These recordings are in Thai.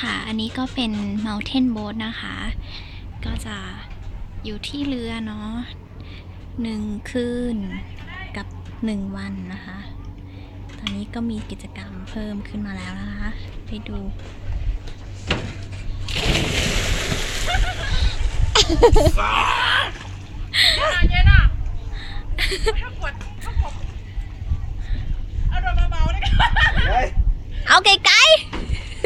ค่ะ อันนี้ก็เป็น Mountain Boat นะคะ ก็จะอยู่ที่เรือเนาะหนึ่งคืนกับหนึ่งวันนะคะ ตอนนี้ก็มีกิจกรรมเพิ่มขึ้นมาแล้วนะคะ ไปดู เย็นอะถ้าปวดถ้าปวดเอาโดนเบาๆเลยค่ะเฮ้ยเอาไกล โ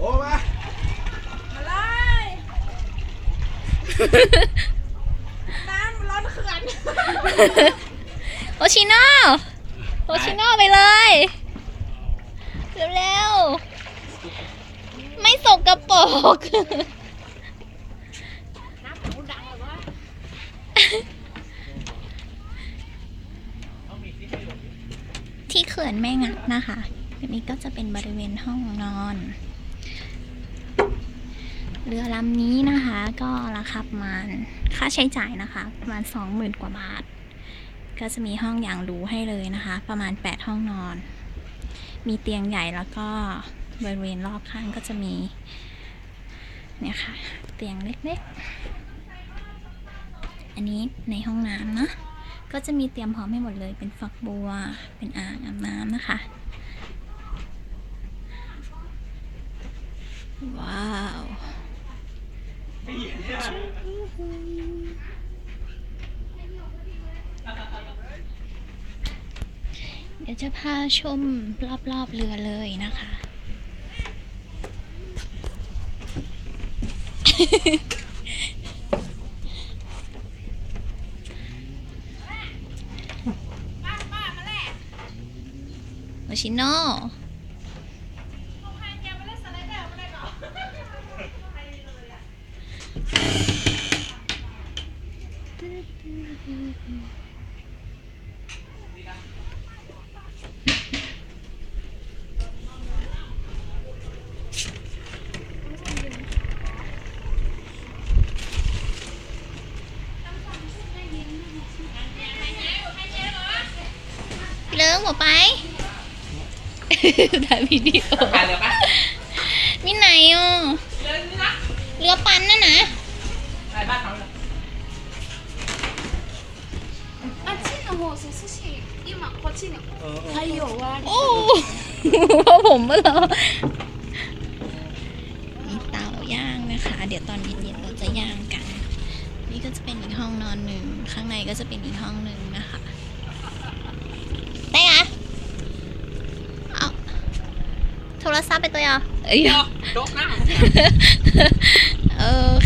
อ้มามาเลยน้ำร้อนเขื่อนโอชิโน่โอชิโน่ไปเลย เร็วๆ ไม่สกปรก น้ำหูดังเลยวะ ที่เขื่อนแม่งัดนะคะอันนี้ก็จะเป็นบริเวณห้องนอน เรือลำนี้นะคะก็ราคาประมาณค่าใช้จ่ายนะคะ ประมาณสองหมื่นกว่าบาท ก็จะมีห้องอย่างหรูให้เลยนะคะ ประมาณ 8 ห้องนอน มีเตียงใหญ่แล้วก็บริเวณรอบข้างก็จะมีเนี่ยค่ะ เตียงเล็กๆ อันนี้ในห้องน้ำนะ ก็จะมีเตรียมพร้อมให้หมดเลย เป็นฝักบัว เป็นอ่างอาบน้ำนะคะ ว้าวเดี๋ยวจะพาชมรอบๆเรือเลยนะคะ โอชิโน่เลื่อร์มดไป ถ่ายวิดีโอ ไปเลยปะ มีไหนอ่ะ เดินนี่นะ เรือปันน่ะนะ ไปบ้านเขาเลย あっちの方そう寿司今こっちに太陽は โอ้เพราะผมเหรอมีเตาย่างนะคะ เดี๋ยวตอนเย็นๆเราจะย่างกัน นี่ก็จะเป็นอีกห้องนอนหนึ่ง ข้างในก็จะเป็นอีกห้องหนึ่งนะคะ โทรศัพท์ไปตัวอะเอ้ยโจ๊กหน้าโอเค